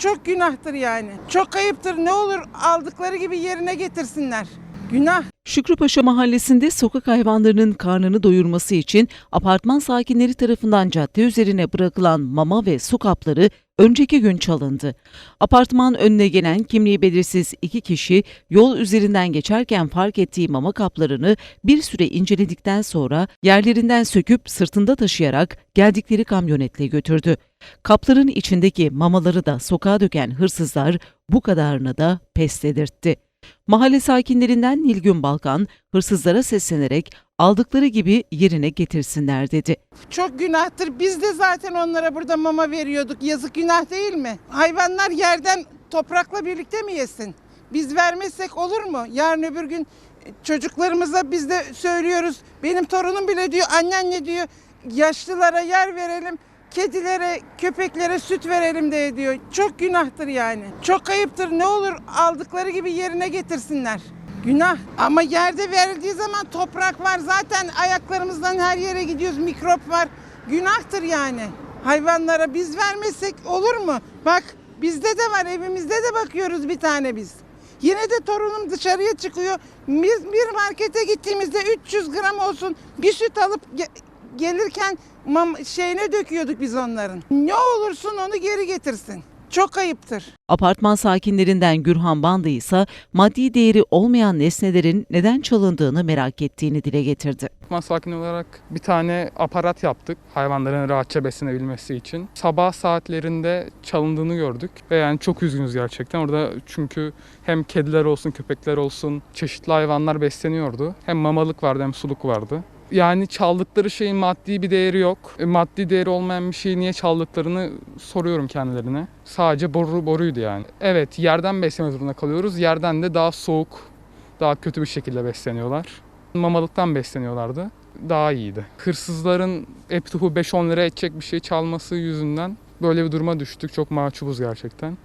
Çok günahtır yani. Çok ayıptır. Ne olur aldıkları gibi yerine getirsinler. Günah. Şükrüpaşa mahallesinde sokak hayvanlarının karnını doyurması için apartman sakinleri tarafından cadde üzerine bırakılan mama ve su kapları önceki gün çalındı. Apartman önüne gelen kimliği belirsiz iki kişi yol üzerinden geçerken fark ettiği mama kaplarını bir süre inceledikten sonra yerlerinden söküp sırtında taşıyarak geldikleri kamyonetle götürdü. Kapların içindeki mamaları da sokağa döken hırsızlar bu kadarını da pes dedirtti. Mahalle sakinlerinden Nilgün Balkan hırsızlara seslenerek aldıkları gibi yerine getirsinler dedi. Çok günahtır. Biz de zaten onlara burada mama veriyorduk. Yazık günah değil mi? Hayvanlar yerden toprakla birlikte mi yesin? Biz vermezsek olur mu? Yarın öbür gün çocuklarımıza biz de söylüyoruz. Benim torunum bile diyor anneanne diyor yaşlılara yer verelim. Kedilere, köpeklere süt verelim diye diyor. Çok günahtır yani. Çok ayıptır. Ne olur aldıkları gibi yerine getirsinler. Günah. Ama yerde verildiği zaman toprak var. Zaten ayaklarımızdan her yere gidiyoruz. Mikrop var. Günahtır yani. Hayvanlara biz vermezsek olur mu? Bak bizde de var. Evimizde de bakıyoruz bir tane biz. Yine de torunum dışarıya çıkıyor. Biz bir markete gittiğimizde 300 gram olsun bir süt alıp gelirken mam- şeyine döküyorduk biz onların. Ne olursun onu geri getirsin. Çok ayıptır. Apartman sakinlerinden Gürhan Bandı ise maddi değeri olmayan nesnelerin neden çalındığını merak ettiğini dile getirdi. Apartman sakini olarak bir tane aparat yaptık hayvanların rahatça beslenebilmesi için. Sabah saatlerinde çalındığını gördük ve yani çok üzgünüz gerçekten. Orada çünkü hem kediler olsun köpekler olsun çeşitli hayvanlar besleniyordu. Hem mamalık vardı hem suluk vardı. Yani çaldıkları şeyin maddi bir değeri yok. E, maddi değeri olmayan bir şeyi niye çaldıklarını soruyorum kendilerine. Sadece boru boruydu yani. Evet yerden besleme zorunda kalıyoruz. Yerden de daha soğuk, daha kötü bir şekilde besleniyorlar. Mamalıktan besleniyorlardı. Daha iyiydi. Hırsızların Eptup'u 5-10 lira edecek bir şey çalması yüzünden böyle bir duruma düştük. Çok mahcubuz gerçekten.